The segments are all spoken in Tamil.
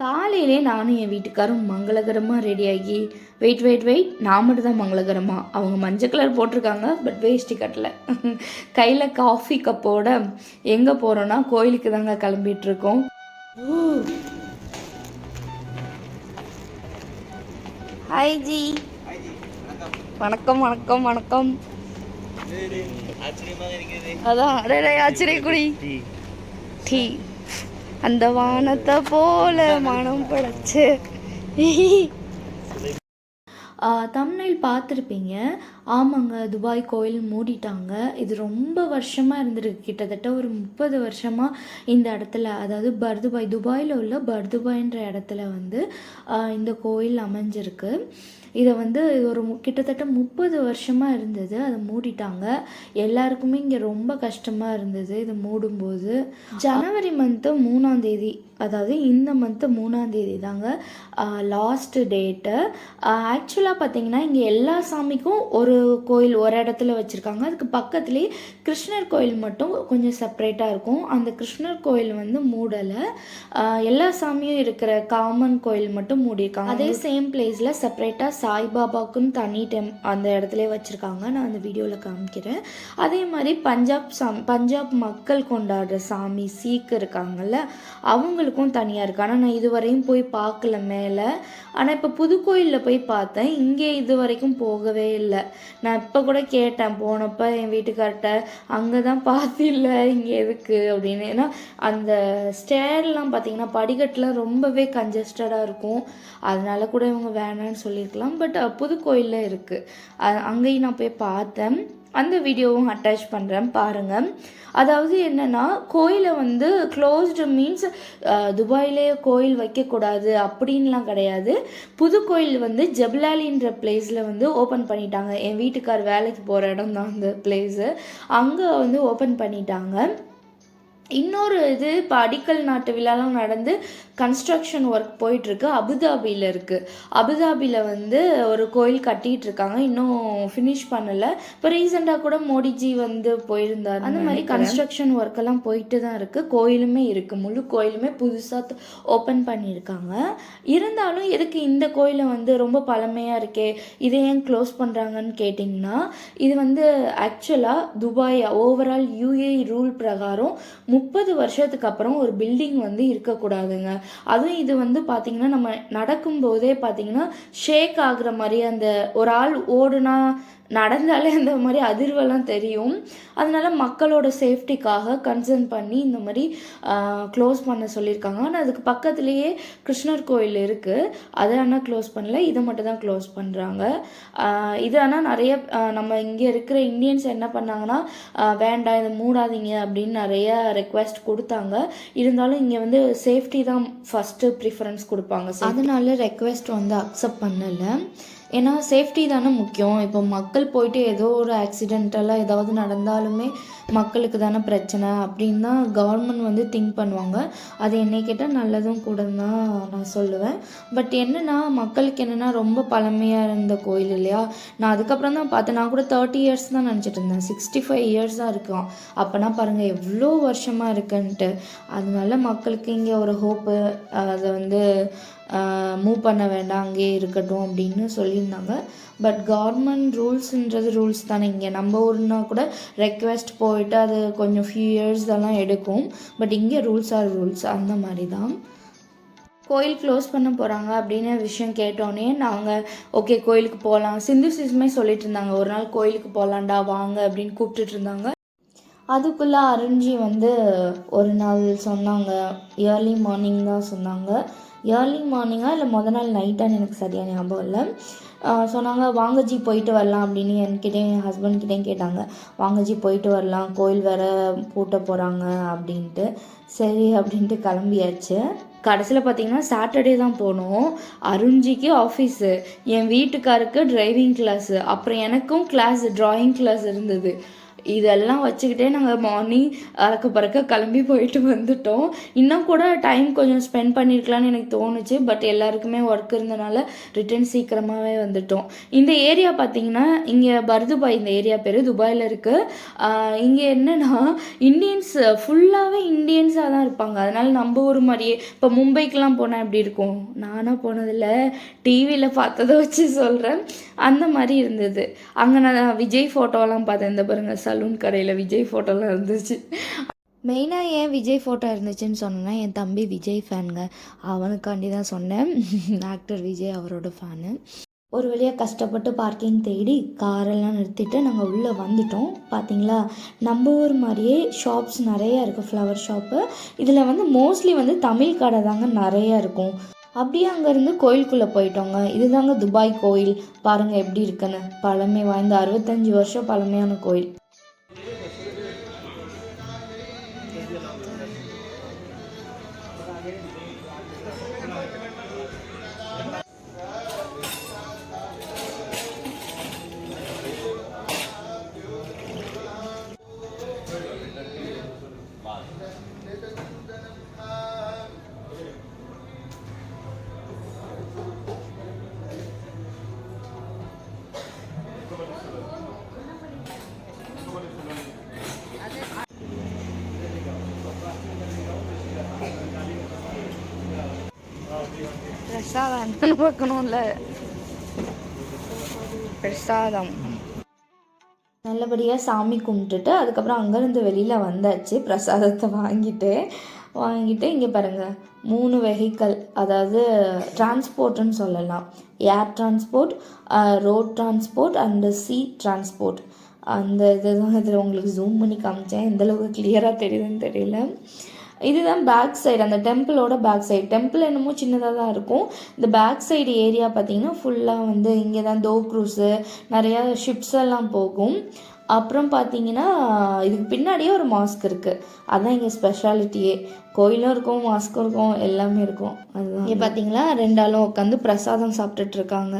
காலையிலே நானும் என் வீட்டுக்காரும் மங்களகரமாக ரெடியாகி வெயிட் வெயிட் வெயிட் நான் மட்டும் தான் மங்களகரமாக அவங்க மஞ்சள் கலர் போட்டிருக்காங்க பட் வேஷ்டி கட்டல. கையில் காஃபி கப்போட எங்கே போகிறோன்னா கோயிலுக்கு தாங்க கிளம்பிட்டு இருக்கோம். ஹாய் ஜி வணக்கம் வணக்கம் வணக்கம். அதான் அடடே ஆச்சரிய குடி டீ அந்த வானத்தை போல மனம் படைச்சு. தமிழில் பார்த்துருப்பீங்க. ஆமாங்க துபாய் கோயில் மூடிட்டாங்க. இது ரொம்ப வருஷமாக இருந்திருக்கு. கிட்டத்தட்ட ஒரு முப்பது வருஷமாக இந்த இடத்துல அதாவது பர்துபாய் துபாயில் உள்ள பர்துபாய்ன்ற இடத்துல வந்து இந்த கோயில் அமைஞ்சிருக்கு. இதை வந்து ஒரு கிட்டத்தட்ட முப்பது வருஷமாக இருந்தது. அதை மூடிட்டாங்க. எல்லாருக்குமே இங்கே ரொம்ப கஷ்டமாக இருந்தது இது மூடும்போது. ஜனவரி மந்த்து மூணாம் தேதி அதாவது இந்த மந்த்து மூணாம் தேதி தாங்க லாஸ்ட் டேட்டு ஆக்சுவலாக பார்த்தீங்கன்னா இங்கே எல்லா சாமிக்கும் ஒரு கோயில் ஒரு இடத்துல வச்சுருக்காங்க. அதுக்கு பக்கத்துலேயே கிருஷ்ணர் கோயில் மட்டும் கொஞ்சம் செப்பரேட்டாக இருக்கும். அந்த கிருஷ்ணர் கோயில் வந்து மூடலை. எல்லா சாமியும் இருக்கிற காமன் கோயில் மட்டும் மூடியிருக்காங்க. அதே சேம் பிளேஸில் செப்பரேட்டாக சாய்பாபாவுக்குன்னு தனி டெம் அந்த இடத்துல வச்சுருக்காங்க. நான் அந்த வீடியோவில் காமிக்கிறேன். அதே மாதிரி பஞ்சாப் சாமி பஞ்சாப் மக்கள் கொண்டாடுற சாமி சீக் இருக்காங்கல்ல அவங்களுக்கும் தனியாக இருக்குது ஆனால் நான் இதுவரையும் போய் பார்க்கல மேலே. ஆனால் இப்போ புதுக்கோயிலில் போய் பார்த்தேன். இங்கே இது வரைக்கும் போகவே இல்லை. நான் இப்போ கூட கேட்டேன். போனப்போ என் வீட்டுக்கார்ட்ட அங்கே தான் பார்த்தில்ல இங்கே எதுக்கு? அப்படின்னு. ஏன்னா அந்த ஸ்டேர்லாம் பார்த்தீங்கன்னா படிக்கட்டுலாம் ரொம்பவே கஞ்சஸ்டடாக இருக்கும். அதனால கூட இவங்க வேணான்னு சொல்லியிருக்கலாம் பட் புதுக்கோயிலில் இருக்குது அங்கேயும் நான் போய் பார்த்தேன். அந்த வீடியோவும் அட்டாச் பண்ணுறேன் பாருங்கள் அதாவது என்னென்னா கோயிலை வந்து க்ளோஸ்டு மீன்ஸ் துபாயிலே கோயில் வைக்கக்கூடாது அப்படின்லாம் கிடையாது. புது கோயில் வந்து ஜப்லாலின்ற பிளேஸில் வந்து ஓப்பன் பண்ணிட்டாங்க. என் வீட்டுக்கார் வேலைக்கு போகிற இடம் தான் அந்த பிளேஸு அங்கே வந்து ஓப்பன் பண்ணிட்டாங்க. இன்னொரு இது இப்போ அடிக்கல் நாட்டு விழாலாம் நடந்து கன்ஸ்ட்ரக்ஷன் ஒர்க் போயிட்டுருக்கு அபுதாபியில் இருக்குது அபுதாபியில் வந்து ஒரு கோயில் கட்டிகிட்டு இருக்காங்க இன்னும் ஃபினிஷ் பண்ணலை. இப்போ ரீசெண்டாக கூட மோடிஜி வந்து போயிருந்தார் அந்த மாதிரி கன்ஸ்ட்ரக்ஷன் ஒர்க்கெல்லாம் போயிட்டு தான் இருக்குது கோயிலுமே இருக்குது முழு கோயிலுமே புதுசாக ஓப்பன் பண்ணியிருக்காங்க. இருந்தாலும் எதுக்கு இந்த கோயிலை வந்து ரொம்ப பழமையாக இருக்கே இதை ஏன் க்ளோஸ் பண்ணுறாங்கன்னு கேட்டிங்கன்னா இது வந்து ஆக்சுவலாக துபாய் ஓவரால் யூஏ ரூல் பிரகாரம் முப்பது வருஷத்துக்கு அப்புறம் ஒரு பில்டிங் வந்து இருக்கக்கூடாதுங்க. அதுவும் இது வந்து பார்த்திங்கன்னா நம்ம நடக்கும்போதே பார்த்திங்கன்னா ஷேக் ஆகுற மாதிரி அந்த ஒரு ஆள் ஓடுனா நடந்தாலே அந்த மாதிரி அதிர்வெல்லாம் தெரியும். அதனால் மக்களோட சேஃப்டிக்காக கன்சர்ன் பண்ணி இந்த மாதிரி க்ளோஸ் பண்ண சொல்லியிருக்காங்க. ஆனால் அதுக்கு பக்கத்துலேயே கிருஷ்ணர் கோயில் இருக்குது அதை ஆனால் க்ளோஸ் பண்ணல. இதை மட்டும் தான் க்ளோஸ் பண்ணுறாங்க இது ஆனால் நிறைய நம்ம இங்கே இருக்கிற இந்தியன்ஸ் என்ன பண்ணாங்கன்னா வேண்டாம் இதை மூடாதீங்க அப்படின்னு நிறைய ரெக்வெஸ்ட் கொடுத்தாங்க. இருந்தாலும் இங்கே வந்து சேஃப்டி தான் ஃபஸ்ட்டு ப்ரிஃபரன்ஸ் கொடுப்பாங்க. அதனால ரெக்வெஸ்ட் வந்து அக்செப்ட் பண்ணலை. ஏன்னா சேஃப்டி தானே முக்கியம். இப்போ மக்கள் போயிட்டு ஏதோ ஒரு ஆக்சிடென்டெல்லாம் ஏதாவது நடந்தாலுமே மக்களுக்கு தானே பிரச்சனை அப்படின்னு தான் கவர்மெண்ட் வந்து திங்க் பண்ணுவாங்க. அது என்னை கேட்டால் நல்லதும் கூட தான் நான் சொல்லுவேன். பட் என்னென்னா மக்களுக்கு என்னென்னா ரொம்ப பழமையாக இருந்த கோயில் இல்லையா? நான் அதுக்கப்புறம் தான் பார்த்தேன். நான் கூட தேர்ட்டி இயர்ஸ் தான் நினச்சிட்டு இருந்தேன். சிக்ஸ்டி ஃபைவ் இயர்ஸ் தான் இருக்கும். அப்போனா பாருங்கள் எவ்வளோ வருஷமாக இருக்குன்ட்டு. அதனால மக்களுக்கு இங்கே ஒரு ஹோப்பு அதை வந்து மூவ் பண்ண வேண்டாம் அங்கேயே இருக்கட்டும் அப்படின்னு சொல்லியிருந்தாங்க. பட் கவர்மெண்ட் ரூல்ஸுன்றது ரூல்ஸ் தானே. இங்கே நம்ம ஊர்னா கூட ரெக்வெஸ்ட் போயிட்டு அது கொஞ்சம் ஃபியூ இயர்ஸ் எல்லாம் எடுக்கும். பட் இங்கே ரூல்ஸ் ஆர் ரூல்ஸ் அந்த மாதிரி தான் கோயில் க்ளோஸ் பண்ண போகிறாங்க அப்படின்னு விஷயம் கேட்டோன்னே நாங்கள் ஓகே கோயிலுக்கு போகலாம் சிந்து சிஸ்மே சொல்லிட்டு இருந்தாங்க. ஒரு நாள் கோயிலுக்கு போகலாண்டா வாங்க அப்படின்னு கூப்பிட்டுட்டு இருந்தாங்க. அதுக்குள்ளே அருண்ஜி வந்து ஒரு நாள் சொன்னாங்க. ஏர்லி மார்னிங் தான் சொன்னாங்க. ஏர்லி மார்னிங்கா இல்லை முத நாள் நைட்டான்னு எனக்கு சரியாக ஞாபகம் இல்லை. ஆஹ் சொன்னாங்க வாங்கஜி போயிட்டு வரலாம் அப்படின்னு என்கிட்டயும் என் ஹஸ்பண்ட் கிட்டேயும் கேட்டாங்க. வாங்கஜி போயிட்டு வரலாம் கோயில் வேற பூட்ட போகிறாங்க அப்படின்ட்டு. சரி அப்படின்ட்டு கிளம்பியாச்சு. கடைசியில் பார்த்தீங்கன்னா சாட்டர்டே தான் போனோம். அருண்ஜிக்கு ஆஃபீஸு என் வீட்டுக்காருக்கு டிரைவிங் கிளாஸு அப்புறம் எனக்கும் கிளாஸ் ட்ராயிங் கிளாஸ் இருந்தது. இதெல்லாம் வச்சுக்கிட்டே நாங்கள் மார்னிங் அறக்க பறக்க கிளம்பி போயிட்டு வந்துட்டோம். இன்னும் கூட டைம் கொஞ்சம் ஸ்பெண்ட் பண்ணியிருக்கலாம்னு எனக்கு தோணுச்சு. பட் எல்லாருக்குமே ஒர்க் இருந்தனால ரிட்டர்ன் சீக்கிரமாகவே வந்துட்டோம். இந்த ஏரியா பார்த்தீங்கன்னா இங்கே பர்துபாய் இந்த ஏரியா பேர் துபாயில் இருக்குது இங்கே என்னென்னா இந்தியன்ஸ் ஃபுல்லாகவே இந்தியன்ஸாக தான் இருப்பாங்க. அதனால் நம்ம ஊர் மாதிரியே இப்போ மும்பைக்கெலாம் போனால் எப்படி இருக்கும்? நானாக போனதில்ல. டிவியில் பார்த்ததை வச்சு சொல்கிறேன் அந்த மாதிரி இருந்தது. அங்கே நான் விஜய் ஃபோட்டோலாம் பார்த்தேன். இந்த பாருங்கள் சலூன் கடையில் விஜய் ஃபோட்டோலாம் இருந்துச்சு. மெயினாக ஏன் விஜய் ஃபோட்டோ இருந்துச்சுன்னு சொன்னேன்னா என் தம்பி விஜய் ஃபேனுங்க அவனுக்காண்டி தான் சொன்னேன். ஆக்டர் விஜய் அவரோட ஃபேனு ஒரு வழியாக கஷ்டப்பட்டு பார்க்கிங் தேடி காரெல்லாம் நிறுத்திட்டு நாங்கள் உள்ளே வந்துட்டோம். பார்த்தீங்களா நம்ம ஊர் மாதிரியே ஷாப்ஸ் நிறையா இருக்குது ஃப்ளவர் ஷாப்பு இதில் வந்து மோஸ்ட்லி வந்து தமிழ் கடை தாங்க நிறையா இருக்கும். அப்படியே அங்கேருந்து கோயிலுக்குள்ளே போயிட்டோங்க. இதுதாங்க துபாய் கோயில். பாருங்கள் எப்படி இருக்குன்னு. பழமை வாய்ந்த அறுபத்தஞ்சி வருஷம் பழமையான கோயில். பிரசாதம் என்னன்னு பார்க்கணும்ல பிரசாதம். நல்லபடியாக சாமி கும்பிட்டுட்டு அதுக்கப்புறம் அங்கேருந்து வெளியில் வந்தாச்சு பிரசாதத்தை வாங்கிட்டு. வாங்கிட்டு இங்கே பாருங்கள் மூணு வெஹிக்கல் அதாவது டிரான்ஸ்போர்ட்டுன்னு சொல்லலாம். Air transport road transport and sea transport அந்த இதுதான் இதில் உங்களுக்கு ஜூம் பண்ணி காமிச்சேன். எந்தளவுக்கு கிளியராக தெரியுதுன்னு தெரியல. இதுதான் பேக் சைடு அந்த டெம்பிளோட பேக் சைடு டெம்பிள் என்னமோ சின்னதாக தான் இருக்கும். இந்த பேக் சைடு ஏரியா பார்த்தீங்கன்னா ஃபுல்லாக வந்து இங்கே தான் தோ க்ரூஸு நிறையா ஷிப்ஸ் எல்லாம் போகும். அப்புறம் பார்த்தீங்கன்னா இதுக்கு பின்னாடியே ஒரு மாஸ்க் இருக்குது அதுதான் இங்கே ஸ்பெஷாலிட்டியே கோயிலும் இருக்கும் மாஸ்க்கும் இருக்கும் எல்லாமே இருக்கும். அதுதான். இங்கே பார்த்தீங்களா ரெண்டாலும் உட்காந்து பிரசாதம் சாப்பிட்டுட்டு இருக்காங்க.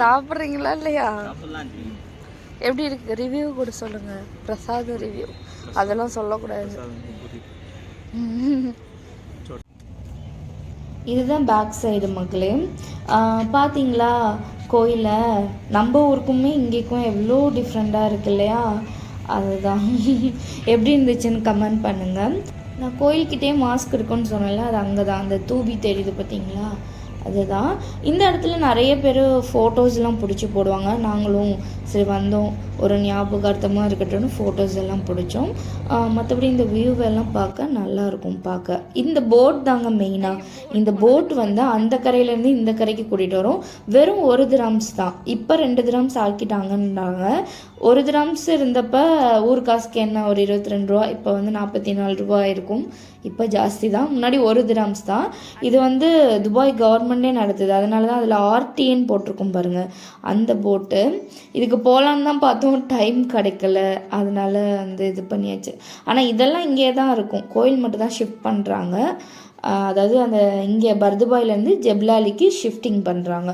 சாப்பிட்றீங்களா இல்லையா? எப்படி இருக்கு? ரிவ்யூ கூட சொல்லுங்க. பிரசாத ரிவ்யூ அதெல்லாம் சொல்லக்கூடாது. இதுதான் பேக் சைடு மக்களே. ஆஹ் பாத்தீங்களா? கோயிலில் நம்ம ஊருக்குமே இங்கேக்கும் எவ்வளோ டிஃப்ரெண்ட்டாக இருக்கு இல்லையா? அதுதான். எப்படி இருந்துச்சுன்னு கமெண்ட் பண்ணுங்கள் நான் கோயில்கிட்டே மாஸ்க் இருக்குன்னு சொன்னேன்ல அது அங்கே தான் அந்த தூபி தெரியுது பார்த்தீங்களா அதுதான். இந்த இடத்துல நிறைய பேர் ஃபோட்டோஸ்லாம் பிடிச்சி போடுவாங்க. நாங்களும் சரி வந்தோம். ஒரு ஞாபகார்த்தமாக இருக்கட்டும்னு ஃபோட்டோஸ் எல்லாம் பிடிச்சோம். மற்றபடி இந்த வியூவெல்லாம் பார்க்க நல்லா இருக்கும் பார்க்க. இந்த போட் தாங்க மெயினாக இந்த போட் வந்து அந்த கரையிலேருந்து இந்த கரைக்கு கூட்டிகிட்டு வரும். வெறும் ஒரு திராம்ஸ் தான். இப்போ ரெண்டு திராம்ஸ் ஆக்கிட்டாங்கன்றாங்க. ஒரு கிராம்ஸ் இருந்தப்ப ஊர் காசுக்கு என்ன ஒரு இருபத்தி ரெண்டு ரூபா இப்போ வந்து நாற்பத்தி நாலு ரூபா இருக்கும். இப்போ ஜாஸ்தி தான். முன்னாடி ஒரு திராம்ஸ் தான். இது வந்து துபாய் கவர்மெண்ட்டே நடத்துது. அதனால தான் அதில் ஆர்டிஎன்னு போட்டிருக்கும் பாருங்கள் அந்த போட்டு இதுக்கு போகலான்னு தான் பார்த்தோம். டைம் கிடைக்கல. அதனால வந்து இது பண்ணியாச்சு. ஆனால் இதெல்லாம் இங்கே தான் இருக்கும். கோயில் மட்டும் தான் ஷிஃப்ட் பண்ணுறாங்க அதாவது அந்த இங்கே பர்துபாயிலேருந்து ஜெப்லாலிக்கு ஷிஃப்டிங் பண்ணுறாங்க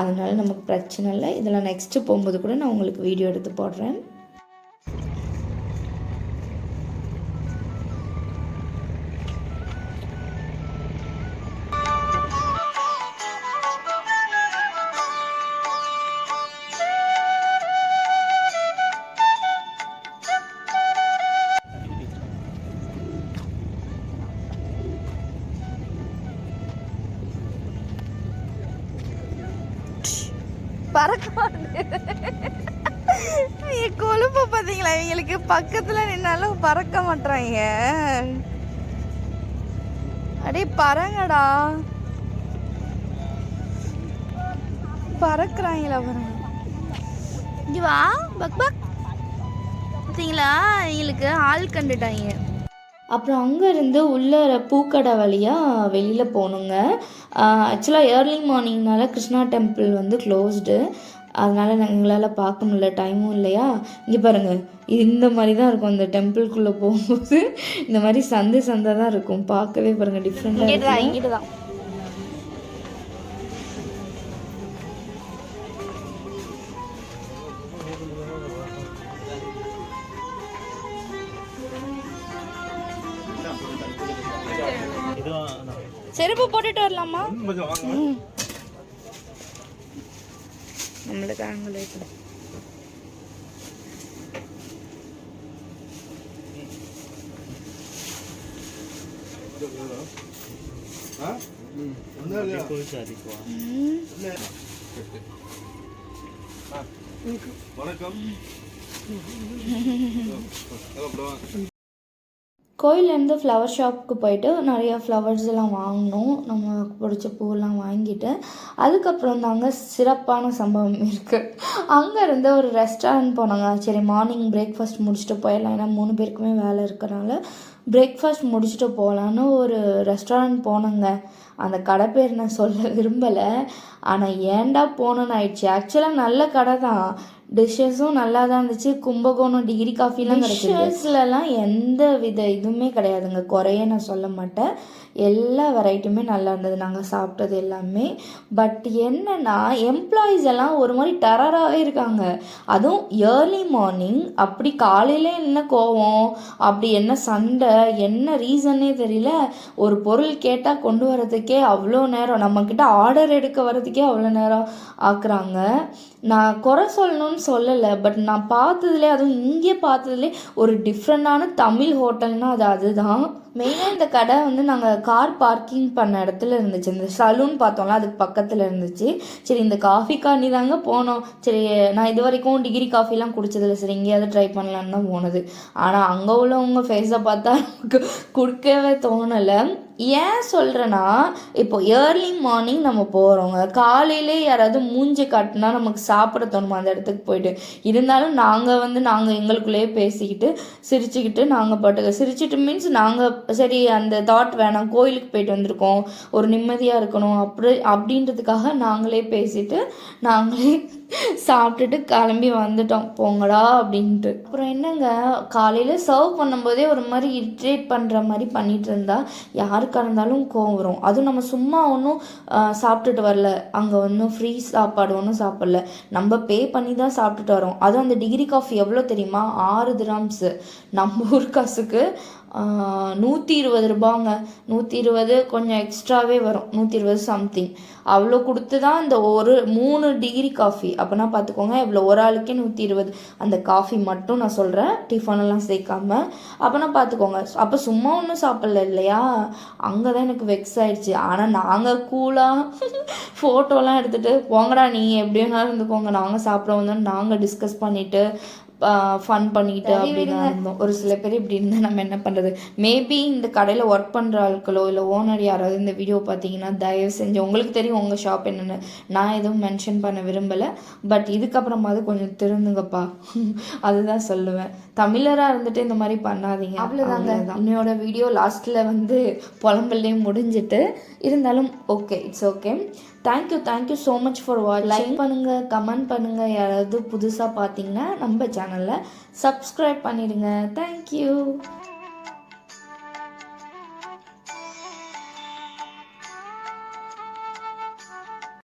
அதனால் நமக்கு பிரச்சனை இல்லை. இதெல்லாம் நெக்ஸ்ட்டு போகும்போது கூட நான் உங்களுக்கு வீடியோ எடுத்து போடுறேன். பறக்க கொழுப்பு பார்த்தீங்களா இவங்களுக்கு பக்கத்தில் நின்னாலும் பறக்க மாட்டாங்க அடே பறங்கடா. பறக்குறாங்களா பாருங்க. இங்க வா பக் பக். பார்த்தீங்களா இவங்களுக்கு ஆள் கண்டுட்டாங்க. அப்புறம் அங்கேருந்து உள்ள பூக்கடை வழியாக வெளியில் போகணுங்க. ஆக்சுவலாக ஏர்லி மார்னிங்னால கிருஷ்ணா டெம்பிள் வந்து க்ளோஸ்டு அதனால் எங்களால் பார்க்க முடியல டைமும் இல்லையா? இங்கே பாருங்கள் இந்த மாதிரி தான் இருக்கும் அந்த டெம்பிள்குள்ளே போகும்போது. இந்த மாதிரி சந்தை சந்தை தான் இருக்கும் பார்க்கவே பாருங்கள் டிஃப்ரெண்ட்டாக இங்கிட்டு தான் செருப்பு போட்டுட்டு வரலாமா நம்மளுக்கு. ஆ. வணக்கம் கோயிலேருந்து ஃப்ளவர் ஷாப்புக்கு போயிட்டு நிறைய ஃப்ளவர்ஸ் எல்லாம் வாங்கினோம். நமக்கு பிடிச்ச பூவெல்லாம் வாங்கிட்டு அதுக்கப்புறம் தாங்க சிறப்பான சம்பவம் இருக்குது அங்கேருந்து ஒரு ரெஸ்டாரண்ட் போனாங்க. சரி மார்னிங் பிரேக்ஃபாஸ்ட் முடிச்சுட்டு போயிடலாம். ஏன்னா மூணு பேருக்குமே வேலை இருக்கிறனால பிரேக்ஃபாஸ்ட் முடிச்சுட்டு போகலான்னு ஒரு ரெஸ்டாரண்ட் போனோங்க. அந்த கடை பேர் நான் சொல்ல விரும்பலை. ஆனால் ஏன்டா போனோன்னு ஆயிடுச்சு. ஆக்சுவலாக நல்ல கடை தான். டிஷ்ஷஸும் நல்லா தான் இருந்துச்சு. கும்பகோணம் டிகிரி காஃபிலாம் டிஷ்ஷஸ்லலாம் எந்த வித இதுவுமே கிடையாதுங்க. குறைய நான் சொல்ல மாட்டேன். எல்லா வெரைட்டியுமே நல்லா இருந்தது. நாங்கள் சாப்பிட்டது எல்லாமே. பட் என்னன்னா எம்ப்ளாயீஸ் எல்லாம் ஒரு மாதிரி டெரராகவே இருக்காங்க. அதுவும் ஏர்லி மார்னிங் அப்படி காலையில் என்ன கோவம் அப்படி என்ன சண்டை என்ன ரீசன்னே தெரியல. ஒரு பொருள் கேட்டால் கொண்டு வரதுக்கே அவ்வளோ நேரம். நம்மக்கிட்ட ஆர்டர் எடுக்க வரதுக்கே அவ்வளோ நேரம் ஆக்குறாங்க. நான் குறை சொல்லணும்னு சொல்லலை. பட் நான் பார்த்ததுலே அதுவும் இங்கே பார்த்ததுலே ஒரு டிஃப்ரெண்டான தமிழ் ஹோட்டல்னால் அது அதுதான். மெயினாக இந்த கடை வந்து நாங்கள் கார் பார்க்கிங் பண்ண இடத்துல இருந்துச்சு. இந்த சலூன் பார்த்தோம்ல அதுக்கு பக்கத்தில் இருந்துச்சு. சரி இந்த காஃபி காணி தாங்க போனோம். சரி நான் இது வரைக்கும் டிகிரி காஃபிலாம் குடிச்சதில்ல. சரி எங்கேயாவது ட்ரை பண்ணலான்னு தான் போனது. ஆனால் அங்கே உள்ளவங்க ஃபேஸை பார்த்தா நமக்கு கொடுக்கவே தோணலை. ஏன் சொல்கிறேன்னா இப்போ ஏர்லி மார்னிங் நம்ம போகிறோங்க காலையிலே யாராவது மூஞ்சி காட்டினா நமக்கு சாப்பிட தோணுமா அந்த இடத்துக்கு போயிட்டு? இருந்தாலும் நாங்கள் வந்து நாங்கள் எங்களுக்குள்ளேயே பேசிக்கிட்டு சிரிச்சுக்கிட்டு நாங்கள் பாட்டுக்க சிரிச்சிட்டு மீன்ஸ் நாங்கள் சரி அந்த தாட் வேணாம் கோயிலுக்கு போயிட்டு வந்திருக்கோம். ஒரு நிம்மதியாக இருக்கணும் அப்படி அப்படின்றதுக்காக நாங்களே பேசிட்டு நாங்களே சாப்பிட்டுட்டு கிளம்பி வந்துட்டோம். போங்கடா அப்படின்ட்டு. அப்புறம் என்னங்க காலையில் சர்வ் பண்ணும்போதே ஒரு மாதிரி இரிட்டேட் பண்ணுற மாதிரி பண்ணிட்டு இருந்தா யாருக்காக இருந்தாலும் கோவம் வரும். அதுவும் நம்ம சும்மா ஒன்றும் சாப்பிட்டுட்டு வரல. அங்கே ஒன்றும் ஃப்ரீ சாப்பாடு ஒன்றும் சாப்பிடல. நம்ம பே பண்ணி தான் சாப்பிட்டுட்டு வரோம். அதுவும் அந்த டிகிரி காஃபி எவ்வளோ தெரியுமா? ஆறு திராம்ஸு நம்ம ஊர் காசுக்கு நூற்றி இருபது ரூபாங்க. நூற்றி இருபது கொஞ்சம் எக்ஸ்ட்ராவே வரும். நூற்றி இருபது சம்திங் அவ்வளோ கொடுத்து தான் இந்த ஒரு மூணு டிகிரி காஃபி அப்படின்னா பார்த்துக்கோங்க இவ்வளோ ஒரு ஆளுக்கே நூற்றி இருபது அந்த காஃபி மட்டும் நான் சொல்கிறேன் டிஃபனெல்லாம் சேர்க்காம. அப்போனா பார்த்துக்கோங்க அப்போ சும்மா ஒன்றும் சாப்பிடல இல்லையா? அங்கே தான் எனக்கு வெக்ஸ் ஆயிடுச்சு. ஆனால் நாங்கள் கூலாக ஃபோட்டோலாம் எடுத்துகிட்டு போங்கடா நீ எப்படி வேணாலும் இருந்துக்கோங்க. நாங்கள் சாப்பிட வந்தோம் நாங்கள் டிஸ்கஸ் பண்ணிவிட்டு ஃபன் பண்ணிக்கிட்டு அப்படி தான் இருந்தோம். ஒரு சில பேர் இப்படி இருந்தால் நம்ம என்ன பண்ணுறது மேபி இந்த கடையில் ஒர்க் பண்ணுற ஆட்களோ இல்லை ஓனர் யாராவது இந்த வீடியோ பார்த்தீங்கன்னா தயவு செஞ்சு உங்களுக்கு தெரியும் உங்கள் ஷாப் என்னென்னு. நான் எதுவும் மென்ஷன் பண்ண விரும்பலை. பட் இதுக்கப்புறமாவது கொஞ்சம் திருந்துங்கப்பா. அதுதான் சொல்லுவேன். தமிழராக இருந்துட்டு இந்த மாதிரி பண்ணாதீங்க. அவ்வளோதாங்க என்னோட வீடியோ லாஸ்ட்டில் வந்து புலம்பல்லே முடிஞ்சிட்டு இருந்தாலும் okay it's okay thank you thank you so much for watch like பண்ணுங்கள் கமெண்ட் பண்ணுங்கள் யாராவது புதுசாக பார்த்தீங்கன்னா நம்ம சேனலில் சப்ஸ்கிரைப் பண்ணிடுங்க. தேங்க்யூ